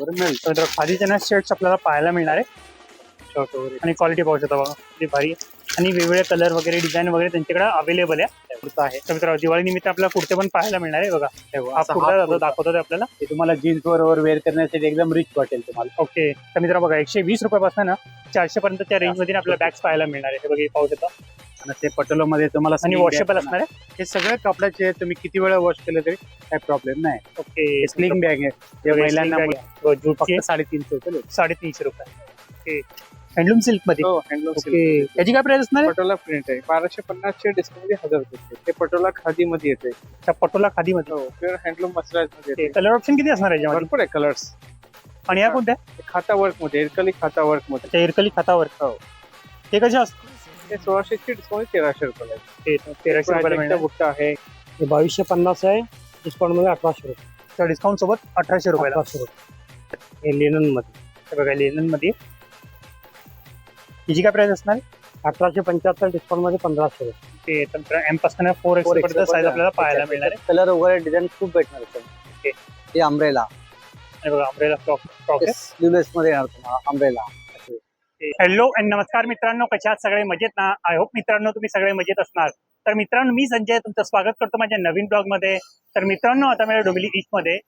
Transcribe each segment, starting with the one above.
वर मिळेल तर मित्रांनो, खादीचे ना शर्ट्स आपल्याला पाहायला मिळणार आहे. शॉर्ट वगैरे. आणि क्वालिटी पाहू शकता बघा. किती भारी. आणि वेगवेगळे कलर वगैरे डिझाईन वगैरे त्यांच्याकडे अवेलेबल आहे. कुर्ता आहे. तर मित्रांनो दिवाळी निमित्त आपल्याला कुर्ते पण पाहायला मिळणार आहे बघा. हे कुर्ता. दाखवतो ते आपल्याला. तुम्हाला जीन्स बरोबर वेअर करण्यासाठी एकदम रिच वाटेल तुम्हाला. ओके. तर मित्रांनो बघा एकशे वीस रुपयापासून ना चारशे पर्यंतच्या रेंजमध्ये आपल्याला बॅग्स पाहायला मिळणार आहे. हे बघा पाहू शकता. ते पटोला मध्ये तुम्हाला आणि वॉशेबल असणार आहे? हे सगळ्या कपड्याचे. तुम्ही किती वेळा वॉश केलं तरी काही प्रॉब्लेम नाही. ओके. स्लिंग बॅग आहे. महिलांना साडेतीनशे रुपये साडेतीनशे रुपये. हँडलूम सिल्कमध्ये हो हँडलूम ओके. याची काय प्राइस असणार आहे? पटोला प्रिंट आहे. बाराशे पन्नासचे डिस्काउंटमध्ये हजार रुपये ते पटोला खादी मध्ये येते. अच्छा, पटोला खादी मध्ये हो प्युअर हँडलूम मसराजमध्ये येते. कलर ऑप्शन किती असणार आहे याच्यामध्ये? भरपूर आहे कलर्स आणि या कोणत्या? खाता वर्कमध्ये एरकली खाता वर्कमध्ये अच्छा, इरकली खातावर हो. ते कसे असतात? ते सोळाशेचे डिस्काउंट तेराशे रुपये आहे. ते तेराशे रुपयाला Project मिळणार. बुट्टा आहे. हे बावीसशे पन्नास आहे. डिस्काउंटमध्ये अठराशे रुपये. त्या डिस्काउंट सोबत अठराशे रुपयाला. अठराशे रुपये. हे लिननमध्ये. हे बघा लेलनमध्ये हिची काय प्राइस असणार? अठराशे पंच्याहत्तर डिस्काउंटमध्ये पंधराशे रुपये. एमपासून फोर एक्स 4X पर्यंत साईज आपल्याला पाहायला मिळणार आहे. कलर वगैरे डिझाईन खूप भेटणार ओके. हे अम्ब्रेला हे बघा अम्ब्रेला फ्रॉक फ्रॉक आहे. स्लीवलेस मध्ये येणार तुम्हाला हॅलो अँड नमस्कार मित्रांनो कशा आहात? सगळे मजेत ना? आय होप मित्रांनो तुम्ही सगळे मजेत असणार. तर मित्रांनो मी संजय तुमचं स्वागत करतो माझ्या नवीन ब्लॉगमध्ये तर मित्रांनो आता माझ्या डोंबिवली ईस्टमध्ये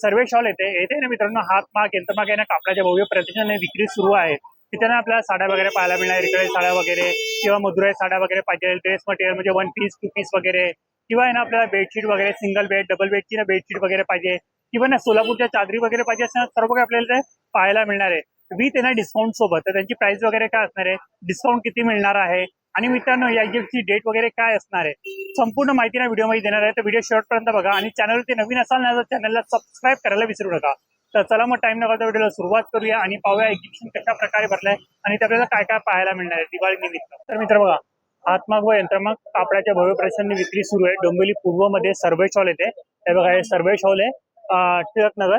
सर्वे शॉल येते. येते ना मित्रांनो हातमाग यंत्रमाग आहे ना कापडाच्या भव्य प्रतिष्ठाने विक्री सुरू आहे. तिथे ना आपल्याला साड्या वगैरे पाहायला मिळणार इकडे साड्या वगैरे किंवा मधुराई साड्या वगैरे पाहिजे ड्रेस मटेरियल म्हणजे वन पीस टू पीस वगैरे. किंवा आहे ना आपल्याला बेडशीट वगैरे सिंगल बेड डबल बेडची ना बेडशीट वगैरे पाहिजे. किंवा ना सोलापूरच्या चादरी वगैरे पाहिजे असं सर्व काही आपल्याला ते पाहायला मिळणार आहे. विथ ना डिस्काउंट सोबत. तर त्यांची प्राइस वगैरे काय असणार आहे? डिस्काउंट किती मिळणार आहे? आणि मित्रांनो या गिफ्टची डेट वगैरे काय असणार आहे? संपूर्ण माहिती ना व्हिडिओमध्ये देणार आहे. तर व्हिडिओ शेवटपर्यंत बघा. आणि चॅनलवरती नवीन असाल ना तर चॅनलला सबस्क्राईब करायला विसरू नका. तर चला मग टाइम न करता व्हिडिओला सुरुवात करूया आणि पाहूया एक्झिबिशन कशा प्रकारे भरलंय आणि ते आपल्याला काय काय पाहायला मिळणार आहे दिवाळी निमित्त तर मित्र बघा हातमाग व यंत्रमाग कापडाच्या भव्य प्रदर्शनाची विक्री सुरू आहे. डोंबिवली पूर्वमध्ये सर्वे शॉल येते हे बघा हे सर्वे हॉल आहे. टिळक नगर.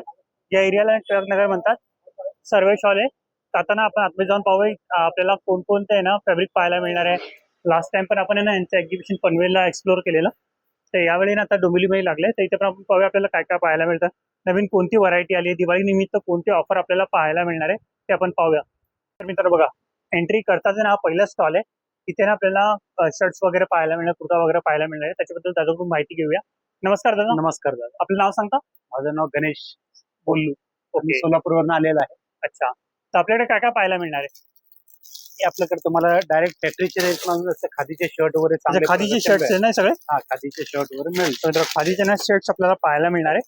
या एरियाला टिळक नगर म्हणतात. सर्वे शॉल आहे. जाताना आपण आतमध्ये जाऊन पाहूया. आपल्याला कोणकोणते आहे ना फॅब्रिक पाहायला मिळणार आहे. लास्ट टाइम पण आपण आहे ना यांचं एक्झिबिशन पनवेलला एक्सप्लोर केलेलं. तर यावेळी ना आता डोंबिवलीमध्ये लागले तर इथे पण आपण पाहूया आपल्याला काय काय पाहायला मिळतं. नवीन कोणती व्हरायटी आली आहे? दिवाळी निमित्त कोणते ऑफर आपल्याला पाहायला मिळणार आहे? ते आपण पाहूया. तर मित्र बघा एंट्री करताच ना हा पहिला स्टॉल आहे. इथे ना आपल्याला शर्ट्स वगैरे पाहायला मिळणार कुर्ता वगैरे पाहायला मिळणार आहे. त्याच्याबद्दल दादाकडून माहिती घेऊया. नमस्कार दादा. नमस्कार दादा. आपलं नाव सांगता? माझं नाव गणेश बोलू मी सोलापूरवरून आलेला आहे. अच्छा. तर आपल्याकडे काय काय पाहायला मिळणार आहे? आपल्याकडे तुम्हाला डायरेक्ट फॅक्टरीचे रेट जसं खादीचे शर्ट वगैरे चांगले खादीचे प्रकारचे शर्ट्स आहे ना सगळे? हा खादीचे शर्ट वगैरे मिळेल. तर खादीचे ना शर्ट्स आपल्याला पाहायला मिळणार आहे.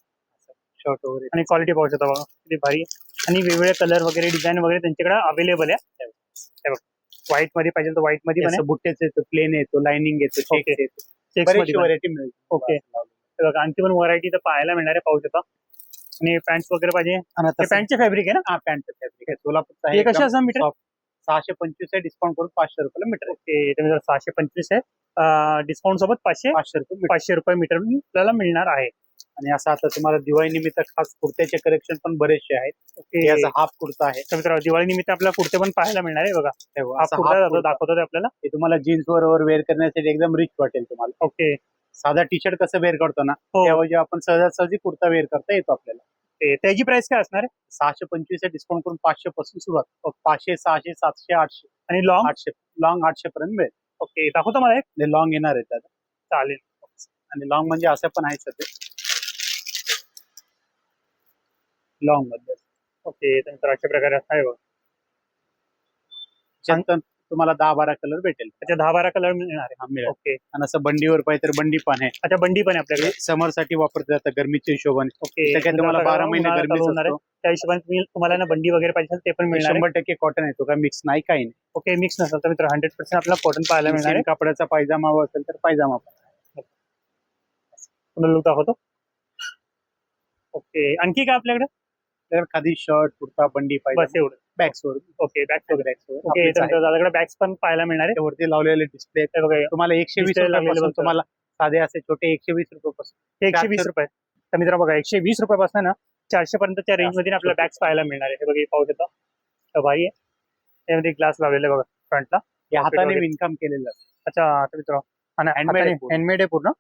शर्ट वगैरे. आणि क्वालिटी पाहू शकता बघा किती भारी. आहे. आणि वेगवेगळे कलर वगैरे डिझाईन वगैरे त्यांच्याकडे अवेलेबल आहे. हे बघ. व्हाईटमध्ये पाहिजे तर व्हाईटमध्ये पण आहे. येतो प्लेन येतो लाइनिंग येतो Okay. येतो. Checks मध्ये. व्हरायटी मिळेल. हे बघा आणखी पण व्हरायटी तर पाहायला मिळणार आहे पाहू शकता. आणि पॅन्ट वगैरे पाहिजे. आणि ते आता पॅन्टचे फॅब्रिक आहे ना? हा पॅन्ट फॅब्रिक आहे. सोलापूरचा एकदम असणार मीटर? soft. सहाशे पंचवीस आहे डिस्काउंट करून पाचशे रुपयाला मीटर ओके सहाशे पंचवीस आहे. डिस्काउंट सोबत पाचशे पाचशे रुपये पाचशे रुपये मीटर आपल्याला मिळणार आहे. आणि असं आता तुम्हाला दिवाळी निमित्त खास कुर्त्याचे कलेक्शन पण बरेचसे आहेत. याचा हाफ कुर्ता आहे. तर मित्रांनो, दिवाळी निमित्त आपल्याला कुर्ते पण पाहायला मिळणार आहे बघा. हे हा असा कुर्ता. दाखवतो ते आपल्याला. हे तुम्हाला जीन्स बरोबर वेअर करण्यासाठी एकदम रिच वाटेल तुम्हाला. ओके. साधा टी शर्ट कसं वेअर करतो ना हो. त्याऐवजी आपण सहजासहजी कुर्ता वेअर करता येतो आपल्याला. ते- त्याची प्राइस काय असणार आहे? सहाशे पंचवीस डिस्काउंट करून पाचशे पासून सुरुवात पाचशे सहाशे सातशे आठशे. आणि लॉंग आठशे. लॉंग आठशे पर्यंत मिळेल. ओके दाखवतो मला एक. लॉंग येणार आहे त्यात चालेल. आणि लॉंग म्हणजे असं पण आहे सध्या. लॉंगमध्ये. ओके तर अशा प्रकारे आहे बघा. तुम्हाला दहा बारा कलर भेटेल. त्याचे दहा बारा कलर मिळणार आहे. हा मिळेल. ओके. आणि असं बंडीवर पाहिजे तर बंडी पण आहे. अच्छा बंडी पण आहे आपल्याकडे. समरसाठी वापरलं जातं गरमीच्या हिशोबाने. ओके. त्याच्यात तुम्हाला बारा महिने उन्हाळा गरमी चालू होणार आहे. त्या हिशोबाने तुम्ही तुम्हाला ना बंडी वगैरे पाहिजे असेल ते पण मिळणार आहे. शंभर टक्के कॉटन येतो का मिक्स नाही काही नाही. ओके मिक्स नसेल तर मित्र हंड्रेड पर्सेंट आपल्याला कॉटन पाहायला मिळणार आहे. कपड्याचा पायजामा असेल तर पायजामा पण. पुन्हा लुक दाखवतो. ओके. आणखी काय आपल्याकडे? तर खादी शर्ट कुर्ता बंडी बस पायजामा. एवढं. बॅग्स वर. ओके बॅग वगैरे बॅग्स ओके दादाकडे बॅग्स पण पाहायला मिळणार आहे त्यावरती लावलेले डिस्प्ले हे बघा तुम्हाला एकशे वीस Display लागलेले रुपयापासून बघतो. तुम्हाला साधे असे छोटे एकशे वीस रुपयापासून. एकशे वीस रुपये. तर मित्र बघा एकशे वीस रुपयापासून ना चारशे पर्यंतच्या रेंजमध्ये चारशे आपल्याला बॅग्स पाहायला मिळणार आहे हे बघा हे पाहू शकता. तर भारी आहे त्यामध्ये ग्लास लावलेले बघा फ्रंटला हाताने वगैरे. विणकाम केलेलं असतं. अच्छा तर मित्र Handmade आहे पूर्ण. हँडमेड आहे पूर्ण.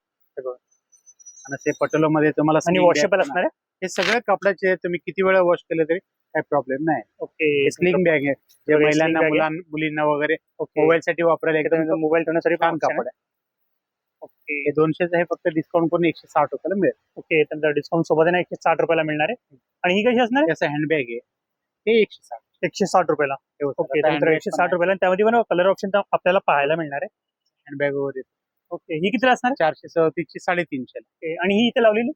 आणि ते पटोला मध्ये तुम्हाला आणि वॉशेबल असणार आहे. हे सगळं कपड्याचे. तुम्ही किती वेळा वॉश केलं तरी काही प्रॉब्लेम नाही. ओके स्लिंग बॅग आहे. जे महिलांना sling bag आहे. मुलां मुलींना वगैरे ओके मोबाईल साठी वापरायला एकदम मोबाईल ठेवण्यासाठी छान. कापड आहे. ओके हे दोनशेच आहे फक्त डिस्काउंट करून एकशे साठ रुपयाला मिळेल. ओके तर डिस्काउंट सोबत आहे ना एकशे साठ रुपयाला मिळणार आहे. आणि ही कशी असणार असं हँडबॅग आहे. हे एकशे साठ. एकशे साठ रुपयाला. ओके त्यानंतर एकशे साठ. रुपयाला. आणि त्यामध्ये पण कलर ऑप्शन आपल्याला पाहायला मिळणार आहे. हँडबॅग वगैरे. ओके ही कितीला असणार चारशे सदतीसची साडेतीनशे आहे आणि ही इथे लावलेली?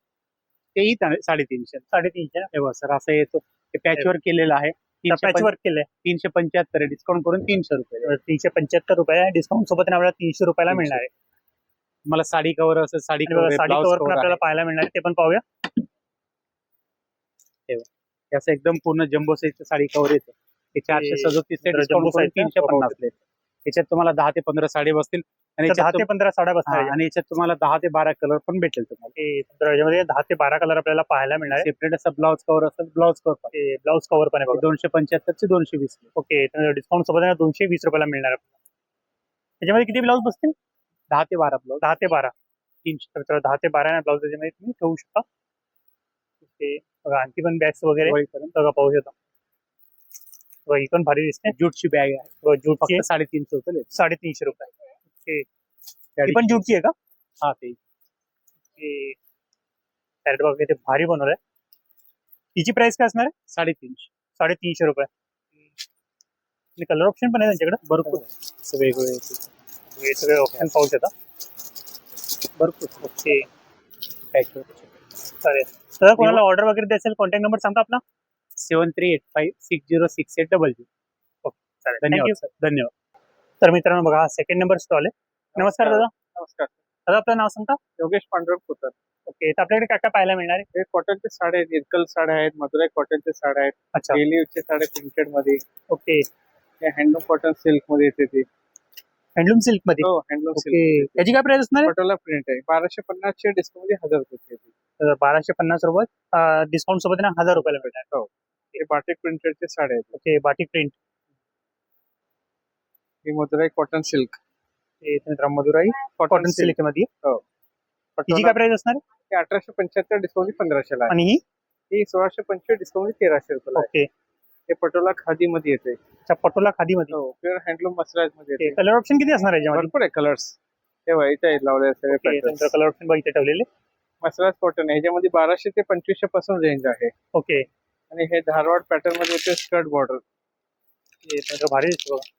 तेही ता- साडेतीनशे. साडेतीनशे हे बघ सर असं येतो. हे पॅचवर केलेलं आहे. तीनशे पॅच पं- वर्क केलंय. तीनशे पंच्याहत्तर डिस्काउंट करून तीनशे रुपये. तीनशे पंच्याहत्तर रुपये डिस्काउंट सोबत आपल्याला तीनशे रुपयाला. मिळणार आहे. मला साडी कव्हर असं साडी कव्हर साडी कव्हर आपल्याला पाहायला मिळणार ते पण पाहूया. असं एकदम पूर्ण जम्बो साईजचं साडी कव्हर येतं. हे चारशे ते सदोतीस डिस्काउंट चं तीनशे पन्नास याच्यात तुम्हाला दहा ते पंधरा साडी बसतील आणि तर दहा याच्यात ते पंधरा साड्या तुम- बसणार हा, आणि याच्यात तुम्हाला दहा ते बारा कलर पण भेटेल तुम्हाला. याच्यामध्ये दहा ते बारा कलर आपल्याला पाहायला मिळणार आहे. सेपरेट असं ब्लाउज कव्हर असेल ब्लाउज कव्हर ते ब्लाऊज कव्हर पण आहे बघा. दोनशे पंच्याहत्तरचे दोनशे वीस. ओके डिस्काउंट सोबत आहे ना दोनशे वीस रुपयाला मिळणार आहे. त्याच्यामध्ये किती ब्लाऊज बसतील? दहा ते बारा ब्लाउज दहा ते बारा. तीनशे तर दहा ते बारा ब्लाऊज त्याच्यामध्ये तुम्ही ठेवू शकता. ओके बघा आणखी पण बॅग्स वगैरे. बघा पाहू शकता. बघा ही? पण भारी दिसते ज्यूटची बॅग आहे फक्त साडेतीनशे रुपये. साडेतीनशे रुपये ओके। पण ज्यूटची आहे का हा ते पॅरेट बघा ते भारी बनवलंय तिची प्राइस काय असणार आहे साडेतीनशे साडेतीनशे रुपये कलर ऑप्शन पण आहे त्यांच्याकडे भरपूर। वेगवेगळे हे सगळे ऑप्शन पाहू शकता भरपूर। ओके। चालेल तर कोणाला ऑर्डर वगैरे द्यायचं कॉन्टॅक्ट नंबर सांगा आपला seven three eight five six zero six eight double zero चालेल. धन्यवाद सर धन्यवाद. तर मित्रांनो बघा हा सेकंड नंबर स्टॉल आहे. नमस्कार दादा. नमस्कार. दादा आपलं नाव सांगता? योगेश पांडुरंग पुतर ओके तर आपल्याकडे काय काय पाहायला मिळणार आहे? हे कॉटनचे साड्या आहेत इरकल साड्या आहेत मधुराई कॉटनचे साड्या आहेत अच्छा. डेली यूजचे साड्या प्रिंटेडमध्ये. ओके हँडलूम कॉटन सिल्कमध्ये येते ती. हँडलूम सिल्कमध्ये हो हँडलूम ओके सिल्क त्याची काय प्राइस असणार पटोला प्रिंट आहे. बाराशे पन्नासचे डिस्काउंटमध्ये हजार रुपये बाराशे पन्नास रुपये. डिस्काउंट सोबत ना हजार रुपयाला मिळणार. हे. बाटिक प्रिंटेडचे साड्या आहेत. ओके बाटिक प्रिंट ही मधुराई कॉटन सिल्क हे मधुराई कॉटन सिल्कमध्ये काय प्राइस असणार आहे? हे अठराशे पंच्याहत्तर डिस्काउंट पंधराशेला आहे. आणि ही? ही सोळाशे पंचवीस डिस्काउंट तेराशे रुपयाला आहे. ओके. हे पटोला खादी मध्ये येते. अच्छा पटोला खादी मध्ये हो प्युअर हँडलूम मसराजमध्ये येते. कलर ऑप्शन किती असणार आहे याच्यामध्ये? भरपूर आहे कलर्स हे व्हाईट आहेत लावले सगळे पॅटर्न कलर ऑप्शन बघ इथे ठेवलेले. मसराज कॉटन आहे. ह्याच्यामध्ये बाराशे ते पंचवीसशे पासून रेंज आहे. ओके. आणि हे धारवाड पॅटर्नमध्ये येते स्कर्ट बॉर्डर हे भारी दिसतो बघा.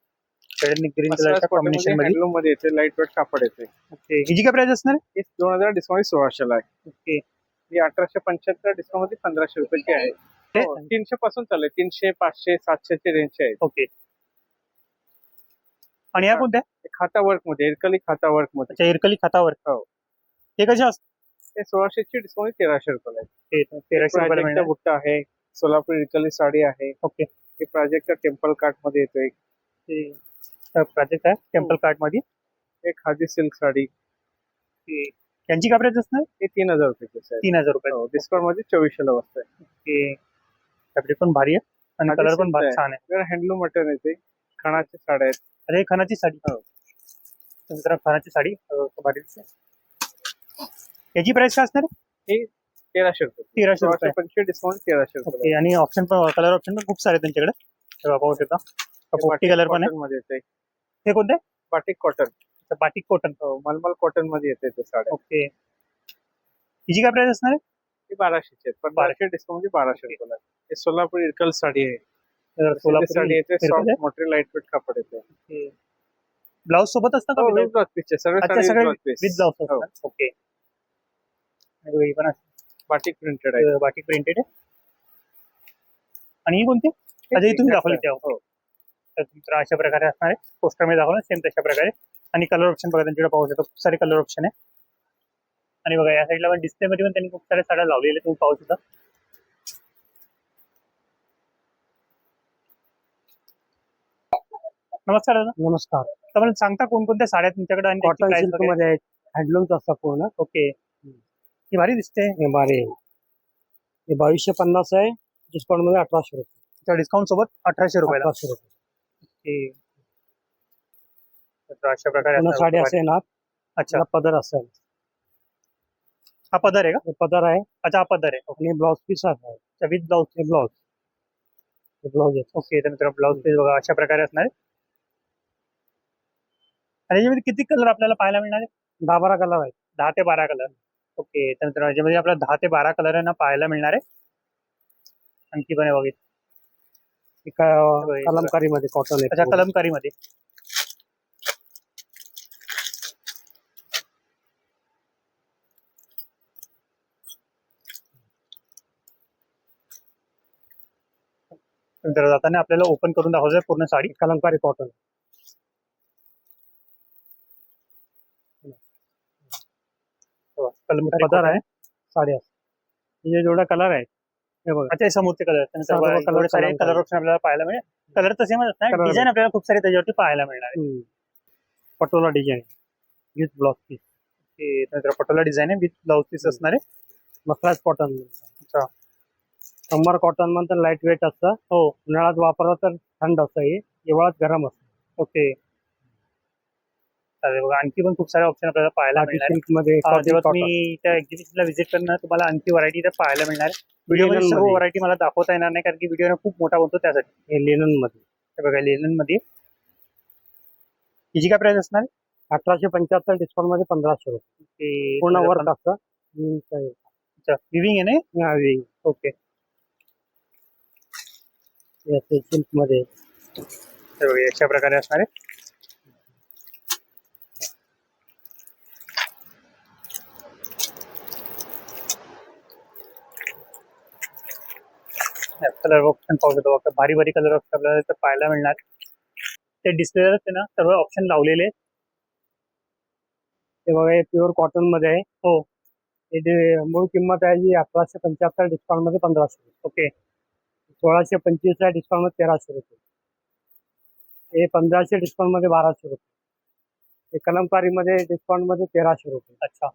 रेड ग्रीन कलरच्या कॉम्बिनेशनमध्ये. हँडलूममध्ये येते लाइट वेट कापड येते. ओके हिची काय प्राइस असणार आहे? हे दोन हजार डिस्काउंट सोळाशेला आहे. ओके ही अठराशे पंच्याहत्तर डिस्काउंटमध्ये पंधराशे रुपयाची आहे. हे- हो, तीनशे पासून चालू आहे. तीनशे पाचशे सातशेचे रेंजचे आहेत ओके आणि या हा. कोणत्या? हे खाता वर्कमध्ये एरकली खाता वर्कमध्ये अच्छा इरकली खातावर हो. हे कसे असतात हे सोळाशेची डिस्काउंट तेराशे रुपयाला आहे. हे तेराशे रुपयाला मिळणार. बुट्टा आहे. सोलापूर इरकली साडी आहे. ओके. हे प्राजक्ता टेम्पल कार्टमध्ये येते ते प्रोजेक्ट आहे टेम्पल कार्टमध्ये? हे खादी सिल्क साडी. ते- यांची काय प्राइस असणार? हे तीन हजार रुपयाचे आहे. तीन हजार रुपये. डिस्काउंटमध्ये चोवीसशेला बसतंय. ते फॅब्रिक पण भारी आहे आणि कलर पण भारी आहे. छान आहे. हँडलूम मटन येते खणाच्या साड्या आहेत. अरे हे खणाची साडी. हो. खणाची साडी भारी याची प्राइस काय असणार? आहे? तेराशे रुपये. तेराशे रुपये. पंचवीस डिस्काउंट तेराशे रुपये. ओके आणि ऑप्शन पण कलर ऑप्शन पण खूप सारे आहेत त्यांच्याकडे. तेव्हा पाहू शकता. पोपटी कलर पण आहे. मध्ये येते. हे कोणते? बाटिक कॉटन बाटिक कॉटन मलमल कॉटनमध्ये येते ते साड्या. ओके. हिची काय प्राइस असणार आहे? बाराशेची पण बाराशे. डिस्काउंटमध्ये बाराशे रुपयाला आहे. हे सोलापूर इरकल साडी आहे. सोलापूर साडी येते सॉफ्ट. मटेरियल लाइट वेट कापड येते. ब्लाऊज सोबत असतं का हो. सगळे. विथ ब्लाऊज हो. असतात ओके पण आहे. बाटिक प्रिंटेड आहे. बाटिक प्रिंटेड आहे. आणि ही कोणती? ही तुम्ही दाखवली त्या हो. तर तुमचं अशा प्रकारे असणार आहे. पोस्टरमध्ये दाखवलं सेम तशा प्रकारे. आणि कलर ऑप्शन बघा त्यांच्याकडे पाहू शकतो खूप सारे कलर ऑप्शन आहे. आणि बघा या साईडला पण डिस्प्ले मध्ये पण त्यांनी खूप साऱ्या साड्या लावलेल्या तुम्ही पाहू शकता. नमस्कार दादा. नमस्कार. तर मला सांगता कोणकोणत्या साड्या तुमच्याकडे आणि कॉटन सिल्क? मध्ये आहेत हँडलूमचा असता पूर्ण. ओके ही भारी दिसते. हे बारे हे बावीसशे पन्नास आहे. डिस्काउंटमध्ये अठराशे रुपये. डिस्काउंट सोबत अठराशे रुपयाला. अठराशे रुपये. तर अशा प्रकारे साडी भारी. असे येणार अच्छा. पदर असेल. हा पदर आहे का? पदर आहे. अच्छा हा पदर आहे. आणि ब्लाउज पीस आहे. विथ ब्लाउज हे ब्लाउज हे ब्लाउज आहे. ओके तर मित्रांनो ब्लाउज पीस बघा अशा प्रकारे असणार आहे. आणि याच्यामध्ये किती कलर आपल्याला पाहायला मिळणार आहे? दहा बारा कलर आहे. दहा ते बारा कलर ओके तर मित्रांनो याच्यामध्ये आपल्याला दहा ते बारा कलर आहे ना पाहायला मिळणार आहे. आणखी पण आहे बघित का- कलमकारीमध्ये कॉटन अच्छा कलमकारीमध्ये. तर जाताना आपल्याला ओपन करून दाखवायचं पूर्ण साडी. कलमकारी कॉटन कलमकारी पदर आहे. साडी आहे. हे जेवढा कलर आहे हे बघा. अच्छा समोरचे कलर एवढे सारे. कलर ऑप्शन आपल्याला पाहायला मिळेल. कलर तर सेमच असणार डिझाईन आपल्याला खूप सारे त्याच्यावरती पाहायला मिळणार आहे. Patola design with blouse piece नंतर पटोला डिझाईन आहे. विथ ब्लाउज पीस असणार आहे. मसराज कॉटन अच्छा. समर कॉटन म्हणतात लाइट वेट असतं. हो. उन्हाळ्यात वापरलं तर थंड असतं हे. हिवाळ्यात गरम असतं. ओके. चालेल बघा आणखी पण खूप सारे ऑप्शन आपल्याला पाहायला मिळणार. आहे. जेव्हा. तुम्ही त्या एक्झिबिशनला व्हिजिट करणार तुम्हाला आणखी व्हरायटी इथे पाहायला मिळणार. आहे Linen सर्वमध्ये. व्हरायटी मला दाखवता येणार नाही कारण की व्हिडिओ खूप मोठा बनतो त्यासाठी. हे लिननमध्ये. हे बघा लेलनमध्ये. हिची काय प्राइस असणार? आहे? अठराशे पंच्याहत्तर डिस्काउंटमध्ये पंधराशे रुपये. ते पूर्ण वर्क असतं. हम्म, काय- अच्छा विविंग आहे ना हा, ओके. सिल्कमध्ये. हे बघा अशा प्रकारे असणार आहे. कलर ऑप्शन पाहू शकतो बघा. भारी भारी कलर ऑप्शन आपल्याला इथं पाहायला मिळणार. ते डिस्प्लेवर ते ना सर्व ऑप्शन लावलेले. हे बघा हे प्युअर कॉटनमध्ये आहे. हो. हे जे मूळ किंमत आहे जी अठराशे पंच्याहत्तर डिस्काउंटमध्ये पंधराशे रुपये. ओके. सोळाशे पंचवीस आहे डिस्काउंटमध्ये तेराशे रुपये. हे पंधराशे डिस्काउंटमध्ये बाराशे रुपये. हे कलमकारी मध्ये डिस्काउंटमध्ये तेराशे रुपये. अच्छा.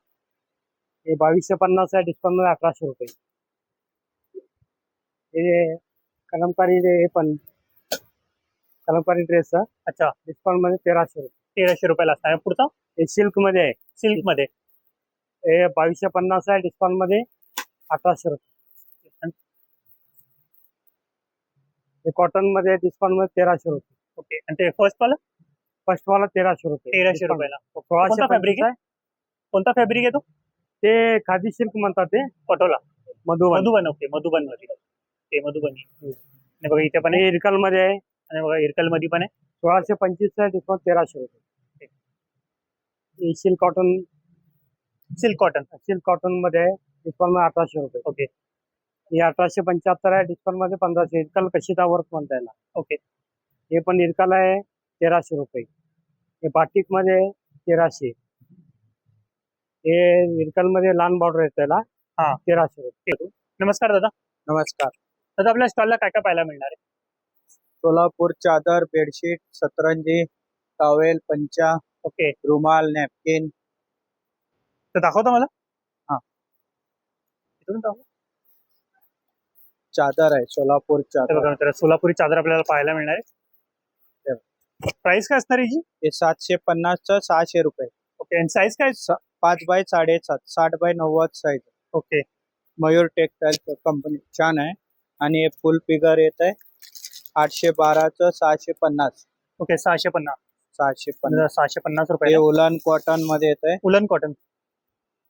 हे बावीसशे पन्नास आहे डिस्काउंटमध्ये अठराशे रुपये. हे कलमकारी हे पण कलमकारी ड्रेस अच्छा. डिस्काउंटमध्ये तेराशे रुपये. तेराशे रुपयाला असणार आहे पुढचा? हे सिल्कमध्ये आहे. सिल्कमध्ये हे बावीसशे पन्नास आहे डिस्काउंटमध्ये अठराशे रुपये. हे कॉटनमध्ये डिस्काउंटमध्ये तेराशे रुपये. ओके. आणि ते फर्स्ट वाला? फर्स्ट वाला तेराशे रुपये. तेराशे discount. रुपयाला. सोळाशे कोणता फॅब्रिक आहे? कोणता फॅब्रिक आहे तो? ते खादी सिल्क म्हणतात ते. पटोला. मधुबन. मधुबन ओके. मधुबनमध्ये ते मधुबनी. आणि बघा इथे पण आहे. इरकलमध्ये आहे. आणि बघा इरकलमध्ये पण आहे. सोळाशे पंचवीस आहे डिस्काउंट तेराशे रुपये silk cotton silk cotton. Silk कॉटनमध्ये आहे डिस्काउंटमध्ये अठराशे रुपये ओके. हे अठराशे पंच्याहत्तर आहे डिस्काउंटमध्ये पंधराशे. इरकल कशिता वर्क म्हणता येईल? ओके. हे पण इरकल आहे तेराशे रुपये. हे बाटिकमध्ये तेराशे. हे इरकलमध्ये लहान बॉर्डर आहे त्याला हा. तेराशे रुपये. नमस्कार दादा. नमस्कार. दादा आपल्या स्टॉलला काय काय पाहायला मिळणार आहे? सोलापूर चादर बेडशीट सतरंजी टॉवेल पंचा ओके. रुमाल नॅपकिन तर दाखवता मला? हा. इथून दाखव. चादर आहे सोलापूर चादर बघा मित्रांनो, सोलापुरी चादर आपल्याला पाहायला मिळणार आहे. प्राइस काय असणार आहे जी हे सातशे पन्नासचं सहाशे रुपये. ओके आणि साईज काय? पाच बाय साडेसात साठ बाय नव्वद size okay. Mayur textile company छान आहे. आणि हे फुल फिगर येत आहे. आठशे बाराचं सहाशे पन्नास. ओके सहाशे पन्नास. सहाशे पन्नास. सहाशे पन्नास हे रुपये उलन कॉटनमध्ये येत आहे. उलन कॉटन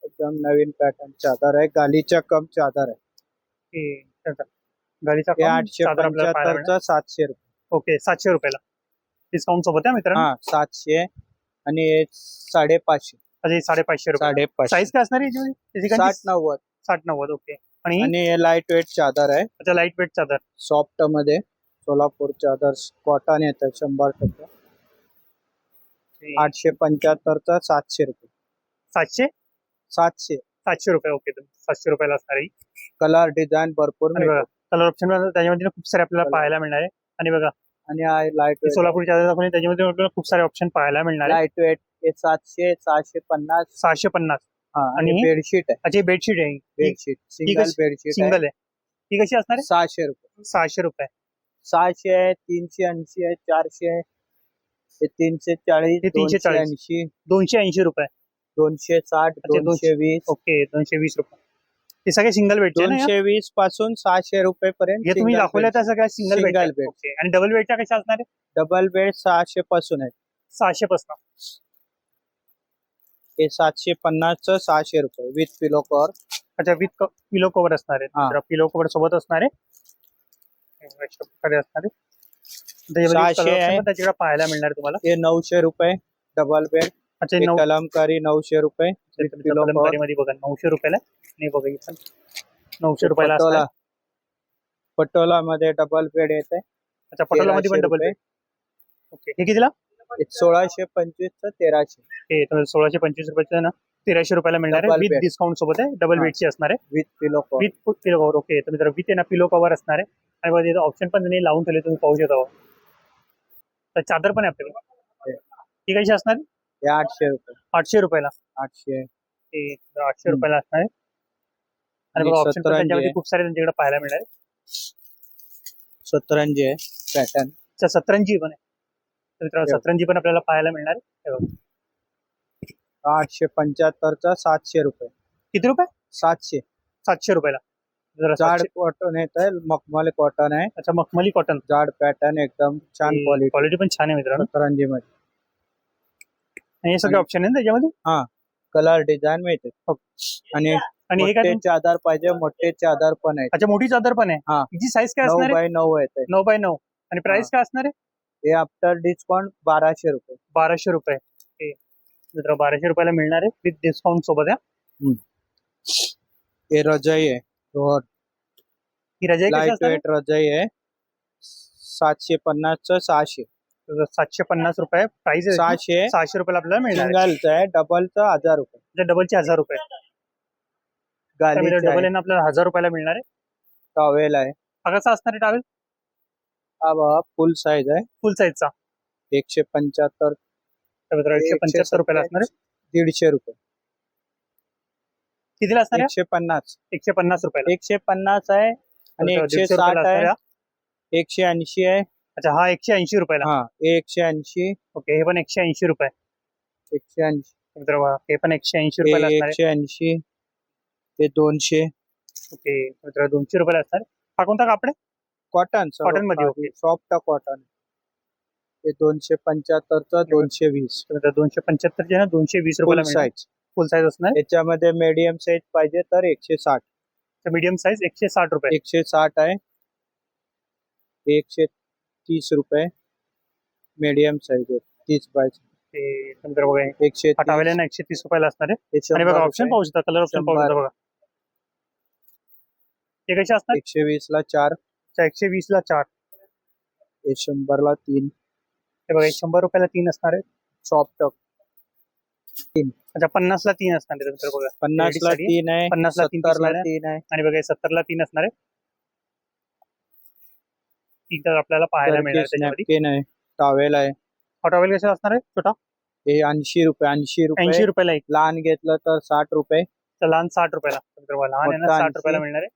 एकदम नवीन पॅटर्न चादर आहे. गालीच्या कम चादर आहे. गाडीचा हे आठशे. पंच्याहत्तरचं सातशे रुपये. ओके सातशे रुपयाला. डिस्काउंट सोबत आहे मित्रांनो? हा सातशे आणि हे साडेपाचशे. अच्छा हे साडेपाचशे रुपये. साडेपाचशे. साईज काय असणार आहे याची? त्याची काय? साठ नव्वद. साठ नव्वद ओके आणि आणि हे लाइट वेट चादर आहे. अच्छा लाइट वेट चादर सॉफ्टमध्ये सोलापूर चादर कॉटन येतं शंभर टक्के. आठशे पंच्याहत्तरचा सातशे रुपये. सातशे? सातशे. सातशे रुपये ओके. सातशे रुपयाला असणार आहे. कलर डिझाईन भरपूर आणि बघा मिळतो कलर ऑप्शन त्याच्यामध्ये खूप सारे आपल्याला Colour. पाहायला मिळणार आहे. आणि बघा आणि हा लाइट वेट सोलापूर चादर दाखवली त्याच्यामध्ये आपल्याला खूप सारे ऑप्शन पाहायला मिळणार आहे. लाइट वेट हे सातशे सहाशे पन्नास. सहाशे पन्नास. आणि? बेडशीट आहे. अच्छा बेडशीट आहे बेडशीट सिंगल बेडशीट सिंगल आहे. ती कशी असणार आहे? सहाशे रुपये. सहाशे रुपये. सहाशे आहे तीनशे ऐंशी आहे चारशे आहे. हे तीनशे चाळीस हे तीनशे चाळीस. ऐंशी. दोनशे ऐंशी रुपये. दोनशे साठ अच्छा, दोनशे वीस. ओके दोनशे वीस रुपये. हे सगळे सिंगल या? दोनशे वीस पासून सहाशे रुपये पर्यंत तुम्ही दाखवल्या त्या सगळ्या सिंगल बेड आणि डबल बेडच्या कशा असणार आहे डबल बेड सहाशे पासून आहे सहाशे पासून. हे सातशे पन्नासचं सहाशे रुपये. विथ पिलो कवर अच्छा विथ पिलो कव्हर असणार हा. आहे पिलो कव्हर सोबत असणार आहे. अशा प्रकारे असणार आहे. त्याच्यामध्ये सहाशे color option आहे. पण त्याच्याकडे पाहायला मिळणार आहे तुम्हाला. हे नऊशे रुपये. डबल बेड अच्छा हे नऊ कलमकारी नऊशे रुपये. मध्ये बघा नऊशे रुपयाला. नाही बघा पण नऊशे रुपयाला असणार. पटोला. आहे. पटोला मध्ये डबल बेड येते. अच्छा पटोला मध्ये पण डबल रुपये. ओके हे कितीला? सोळाशे पंचवीस च तेराशे. हे सोळाशे पंचवीस रुपयाचं ना तेराशे रुपयाला मिळणार आहे. Double with bed. डिस्काउंट सोबत आहे. डबल हा. बेडची असणार आहे. With pillow cover with pillow cover okay तर मित्र विथ आहे ना पिलो कव्हर असणार आहे. आणि बघा तिथं ऑप्शन पण त्यांनी लावून ठेवले तुम्ही पाहू शकता. तर चादर पण आहे आपल्याकडे. ही. कशी असणार? हे आठशे रुपये. आठशे रुपयाला. आठशे. ते आठशे हम्म. रुपयाला असणार आहे. आणि आणि बघा ऑप्शन त्यांच्यामध्ये आहे. खूप सारे त्यांच्याकडे पाहायला मिळणार आहे. सतरंजी आहे. पॅटर्न सतरंजी पण आहे. तर मित्रांनो, हो. सतरंजी पण आपल्याला पाहायला मिळणार. आहे हे. आठशे पंच्याहत्तरचा सातशे रुपये. किती रुपये? सातशे. सातशे रुपयाला. जाड कॉटन येत आहे मखमली कॉटन आहे. अच्छा मखमली कॉटन जाड पॅटर्न एकदम छान क्वालिटी क्वालिटी पण छान आहे मित्रांनो. सतरंजी मध्ये हे सगळे ऑप्शन आहे ना त्याच्यामध्ये? कलर डिझाईन मिळते. हो. आणि आणि हे काय चादर पाहिजे मोठे चादर पण आहेत. अच्छा मोठी चादर पण आहे. हा. हिची साईज काय नऊ असणार आहे? बाय नऊ आहे नऊ बाय नऊ. आणि प्राइस काय असणार आहे? हे आफ्टर डिस्काउंट बाराशे रुपये. बाराशे रुपये. हे मित्र बाराशे रुपयाला मिळणार आहे. विथ डिस्काउंट सोबत आहे हे रजाई आहे. ही रजाई कशी लाइट असणार? आहे? वेट रजाई आहे. सातशे पन्नासचं सहाशे. तर सातशे पन्नास रुपये प्राइस आहे. सहाशे. सहाशे रुपयाला आपल्याला मिळणार आहे. सिंगलचं आहे. डबलचं हजार रुपये. म्हणजे डबलचे हजार रुपये. गालीचं डबल आहे. आहे ना आपल्याला हजार रुपयाला मिळणार आहे. टॉवेल आहे. हा कसा असणार आहे टावेल हा बघा फुल साईज आहे. फुल साईजचा एकशे पंच्याहत्तर एकशे पंच्याहत्तर रुपयाला असणार आहे. दीडशे रुपये. कितीला असणार आहे? एकशे पन्नास. एकशे पन्नास रुपयाला. एकशे पन्नास आहे आणि एकशे साठ रुपयाला आहे. एकशे ऐंशी आहे. अच्छा हा एकशे ऐंशी रुपयाला. हा हे एकशे ऐंशी. ओके हे पण एकशे ऐंशी रुपये. एकशे ऐंशी. मित्र बघा, हे पण एकशे ऐंशी रुपयाला असणार आहे. एकशे ऐंशी हे दोनशे. ओके मित्र दोनशे रुपयाला असणार. हा कोणता कापड आहे? कॉटन Cotton मध्ये. सॉफ्ट कॉटन हे दोनशे पंच्याहत्तरचं दोनशे वीस. तर दोनशे पंच्याहत्तर ना दोनशे वीस रुपयाला मिळणार. साईज फुल साईज असणार? याच्यामध्ये मीडियम साईज पाहिजे तर एकशे साठ. मीडियम साईज एकशे साठ रुपये. एकशे साठ आहे. एकशे तीस रुपये. मीडियम साईज आहे. तीस ते बघा हे एकशे तीस. ना एकशे तीस रुपयाला असणार आहे. हे आणि शंभर बघा ऑप्शन रुपये. पाहू शकता कलर ऑप्शन पाहू शकता. बघा. हे कसे असणार? एकशे वीस ला चार. अच्छा, एकशे वीस ला चार. हे शंभर ला तीन. हे बघा हे शंभर रुपयाला तीन असणार आहे सॉफ्ट अच्छा पन्नास ला तीन असणार आहे मित्र बघा. पन्नास ला तीन आहे 50 ला तीन ला आहे. तीन आहे. आणि बघा सत्तर ला तीन असणार आहे इथं आपल्याला पाहायला मिळणार आहे त्याच्यामध्ये. नॅपकिन आहे टॉवेल आहे. कसे असणार आहे छोटा? हे ऐंशी रुपये ऐंशी ऐंशी रुपये रुपयाला एक. लहान घेतलं तर साठ रुपये. तर लहान साठ रुपयाला. बघा, लहान आहे ना मोठा साठ 80. रुपयाला मिळणार आहे.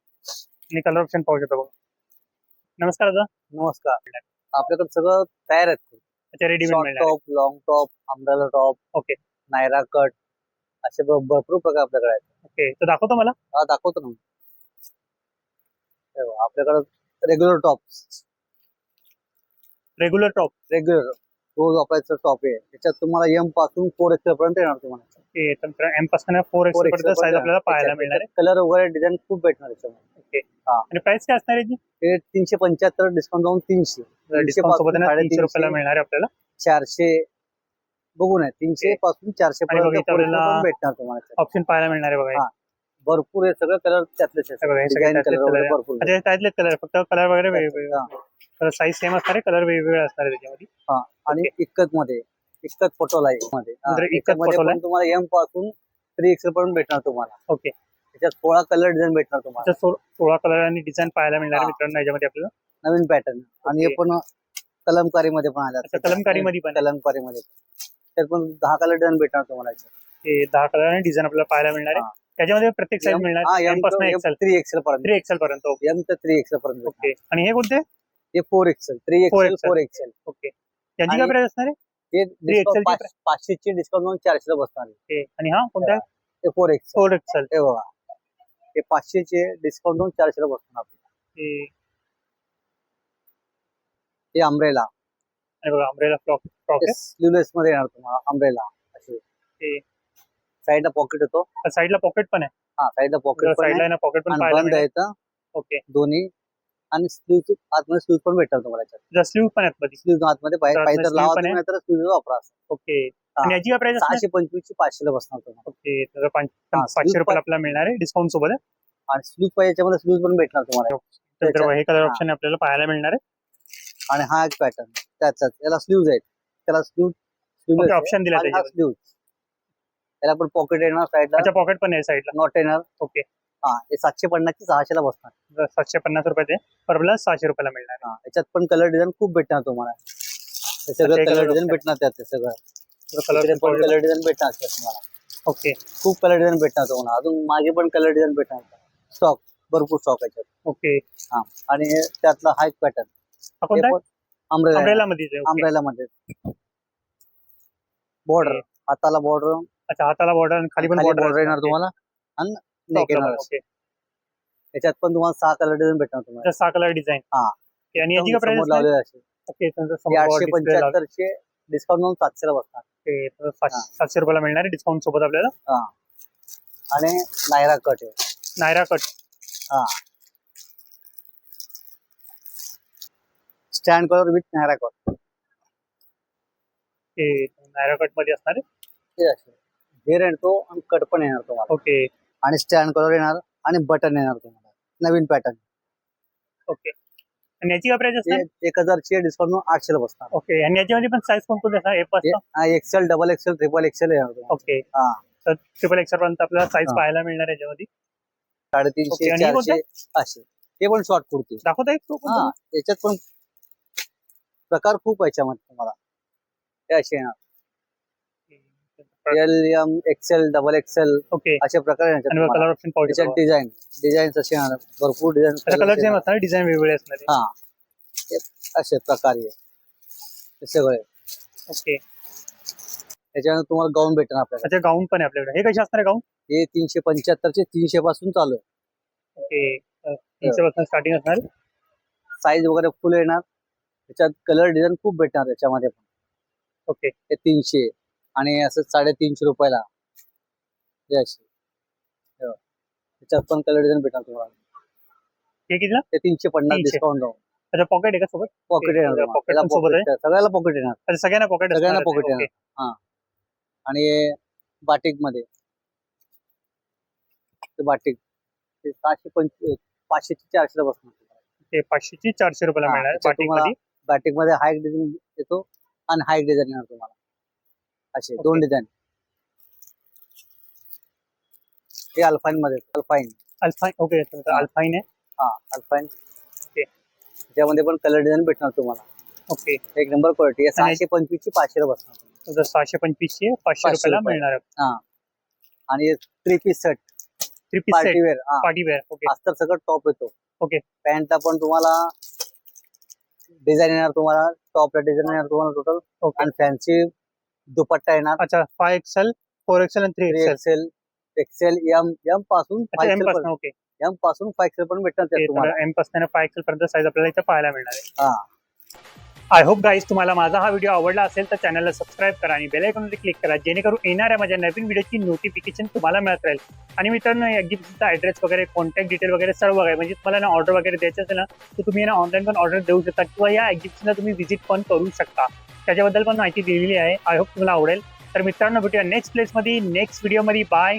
आणि कलर ऑप्शन पाहू शकता बघा. नमस्कार दादा. नमस्कार. आपल्याकडे सगळं तयार आहेत. अच्छा रेडीमेड शॉर्ट मिळणार आहे. Top long top umbrella top okay Naira cut असे भ- भरपूर प्रकार आपल्याकडे आहेत. ओके तर दाखवतो मला? हा दाखवतो ना. हे बघा, आपल्याकडे regular top regular top regular रोज वापरायचं टॉप आहे. त्याच्यात तुम्हाला एमपासून फोर एक्सेल पर्यंत येणार तुम्हाला. हे एमपासून फोर एक्स पर्यंत साईज आपल्याला पाहायला मिळणार आहे. कलर वगैरे डिझाईन खूप भेटणार त्याच्यामध्ये. ओके. हा. आणि प्राइस काय असणार आहे? हे तीनशे पंच्याहत्तर डिस्काउंट जाऊन तीनशे. डिस्काउंट सोबत आहे साडेतीनशे, रुपयाला मिळणार आहे आपल्याला? चारशे. बघून आहे तीनशे पासून चारशे पर्यंत भेटणार तुम्हाला. ऑप्शन पाहायला मिळणार आहे बघा हे. हा. भरपूर आहे सगळं कलर त्यातले हे बघा, हे सगळे कलर आहे. भरपूर हे त्यातले कलर फक्त कलर वगैरे साईज सेम असणार आहे कलर वेगवेगळे असणार आहे त्याच्यामध्ये. हा आणि इक्कत मध्ये इक्कत फोटोला आहे मध्ये म्हणजे त्याच्यामध्ये photo ला पण तुम्हाला एमपासून थ्री एक्सेल पर्यंत भेटणार तुम्हाला. ओके त्याच्यात सोळा कलर डिझाईन भेटणार तुम्हाला. सो- सोळा कलर आणि डिझाईन पाहायला मिळणार आहे हा. मित्रांनो याच्यामध्ये आपल्याला. नवीन पॅटर्न आणि हे पण कलमकारी मध्ये पण अच्छा कलमकारी मध्ये पण कलमकारी मध्ये त्यात पण दहा कलर डिझाईन भेटणार तुम्हाला याच्यात. हे दहा कलर आणि डिझाईन आपल्याला पाहायला मिळणार आहे. हा. त्याच्यामध्ये प्रत्येक साईज M- मिळणार हा, M पासून एक्सेल थ्री एक्सेल पर्यंत. थ्री एक्सेल पर्यंत ओके एम तर थ्री एक्सेल पर्यंत भेटणार. ओके आणि हे कोणते? हे four XL three XL. Four XL okay यांची काय प्राइस असणार आहे? XL ची डिस्काउंट म्हणून चारशेला बसणार आहे. ओके आणि हा कोणता? हे फोर एक्स फोर एक्सल हे बघा. हे पाचशेचे डिस्काउंट म्हणून चारशेला बसणार आपल्याला. हे अम्ब्रेला बघा फ्रॉक स्लीवलेस मध्ये येणार तुम्हाला अम्ब्रेला असे. साईडला पॉकेट आहे साईडला पॉकेट पण आहे. हा साईडला पॉकेट साईडला पॉकेट पण बंद आहे. ओके दोन्ही. आणि स्लीव आतमध्ये स्लीव पण भेटतात तुम्हाला याच्यात. स्लीव पण आहेत मध्ये. स्लीव आतमध्ये तर पाहिजे पाहिजे तर sleeve लावा पण आहे. तुम्ही, नाहीतर स्लीव वापरा ओके. आणि याची प्राइस सहाशे पंचवीस ची पाचशेला बसणार तुम्हाला. ओके. तर पाच- पाचशे रुपयाला आपल्याला मिळणार आहे डिस्काउंट सोबत आहे. आणि स्लीव पाहिजे याच्यामध्ये स्लीव पण भेटणार तुम्हाला. तर हे कलर. ऑप्शन आपल्याला पाहायला मिळणार आहे. आणि हा एक पॅटर्न त्याचाच याला स्लीव्ज आहेत. त्याला स्लीव ओके ऑप्शन दिला आणि हा त्याच्यावर. स्लीव याला पण पॉकेट येणार साईडला अच्छा पॉकेट पण आहे साईडला नॉट येणार. ओके. हा हे सातशे पन्नास ची सहाशेला बसणार. सातशे पन्नास रुपयाचे पर प्लस सहाशे रुपयाला मिळणार हा याच्यात पण कलर डिझाईन खूप भेटणार तुम्हाला. हे सगळं कलर डिझाईन. भेटणार त्यात ते सगळं. कलर डिझाईन भेटणार त्यात तुम्हाला. ओके खूप कलर डिझाईन भेटणार तुम्हाला. अजून मागे पण कलर डिझाईन भेटणार स्टॉक भरपूर स्टॉक याच्यात ओके हा आणि त्यातला हा एक पॅटर्न अमरेला मध्ये अमरेला मध्ये. बॉर्डर हाताला बॉर्डर अच्छा हाताला बॉर्डर खाली पण बॉर्डर येणार तुम्हाला. आणि नेक येणार ओके याच्यात पण तुम्हाला सहा कलर डिझाईन भेटणार तुम्हाला. सहा कलर डिझाईन हा. आणि याची समोर प्राइस लावलेले असे. हे समोर आठशे. पंच्याहत्तरचे डिस्काउंट म्हणून सातशेला बसणार. तर सातशे रुपयाला मिळणार आहे डिस्काउंट सोबत आपल्याला. आणि नायरा कट आहे. नायरा कट हा. Stand colour with Naira cut हे नायरा कटमध्ये असणार आहे. हे असे. हेर येतो आणि कट पण येणार तुम्हाला. ओके आणि स्टँड कलर येणार आणि बटन येणार तुम्हाला. नवीन पॅटर्न ओके आणि याची काय प्राइस एक हजारचे डिस्काउंट म्हणून आठशेला बसणार. ओके आणि याच्यामध्ये पण साईज कोणकोणते असणार? ए पासून XL double XL triple XL येणार ओके हा. तर ट्रिपल एक्सर पर्यंत आपल्याला साईज. पाहायला मिळणार याच्यामध्ये. साडेतीनशे आणि कोणतं? चारशे असे हे पण शॉर्ट कुर्ती. दाखवता तो कोणता? याच्यात पण प्रकार खूप याच्यामध्ये तुम्हाला. हे असे येणार. L M XL double XL okay अशा प्रकारे येणार आणि तुम्हाला. कलर ऑप्शन पाहू त्याच्यात शकतो. डिझाईन डिझाईन असे येणार भरपूर कलर सेम डिझाईन असणार डिझाईन वेगवेगळे असणार. आहे. हा असे प्रकारे आहे. हे सगळे ओके त्याच्यानंतर तुम्हाला गाऊन भेटणार आपल्याला. अच्छा गाऊन पण आहे आपल्याकडे. हे कसे असणार गाऊन हे तीनशे पंच्याहत्तरचे तीनशे पासून चालू आहे. ओके तीनशे पासून स्टार्टिंग असणार? साईज वगैरे फुल येणार. त्याच्यात कलर डिझाईन खूप भेटणार त्याच्यामध्ये पण. ओके तीनशे आणि असं साडेतीनशे रुपयाला. हे. त्याच्यात पण कलर डिझाईन भेटणार तुम्हाला. हे कितीला? ते तीनशे पन्नास 300. डिस्काउंट जाऊन अच्छा पॉकेट आहे का सोबत? पॉकेट येणार Okay, तुम्हाला. pocket त्याला पण सोबत आहे? pocket- सगळ्याला पॉकेट येणार. अच्छा सगळ्यांना पॉकेट सगळ्यांना pocket येणार. आणि बाटिकमध्ये ते बाटिक. ते सहाशे पंचवीस पाचशे ते चारशे बसणार. ते पाचशेची चारशे रुपयाला हा, मिळणार त्याच्यात तुम्हाला बाटिकमध्ये हाय डिझाईन येतो आणि हाय डिझाईन येणार तुम्हाला. असे. दोन डिझाईन हे अल्फाईन मध्ये अल्फाईन अल्फाईन ओके हा. अल्फाईन आहे. हा अल्फाईन. त्याच्यामध्ये पण कलर डिझाईन भेटणार तुम्हाला. ओके एक नंबर क्वालिटी आहे. सहाशे पंचवीस ची पाचशे बसणार सहाशे पंचवीसशे पाचशे पाचशे रुपयाला रुपये. मिळणार आहे. आणि three piece set three piece party set wear हा. पार्टी वेअर ओके अस्तर सगळं टॉप येतो. Okay. पॅन्टला पण तुम्हाला डिझाईन येणार तुम्हाला टॉपला डिझाईन येणार तुम्हाला टोटल ओके आणि फॅन्सी दुपट्टा येणार. अच्छा फाय एक्सेल फोर एक्सेल आणि three XL XL XL M एमपासून अच्छा एमपासून ओके एमपासून फाय एक्सेल पण भेटणार त्यात तुम्हाला. एमपासून फाय एक्सेल पर्यंत साईज आपल्याला इथे पाहायला मिळणार आहे. हा. आय होप गाईज तुम्हाला माझा हा व्हिडिओ आवडला असेल तर चॅनलला सबस्क्राईब करा आणि बेल आयकॉनवर क्लिक करा जेणेकरून येणाऱ्या माझ्या नवीन व्हिडिओची नोटिफिकेशन तुम्हाला मिळत राहील. आणि मित्रांनो एक्झिबिशनचा ऍड्रेस वगैरे कॉन्टॅक्ट डिटेल वगैरे सर्व आहे. म्हणजे तुम्हाला ना ऑर्डर वगैरे द्यायचं असेल ना तर तुम्ही ना ऑनलाईन पण ऑर्डर देऊ शकता किंवा या एक्झिबिशनला तुम्ही व्हिजिट पण करू शकता. त्याच्याबद्दल पण माहिती दिलेली आहे. आय होप तुम्हाला आवडेल. तर मित्रांनो भेटूया नेक्स्ट प्लेसमध्ये नेक्स्ट व्हिडिओमध्ये बाय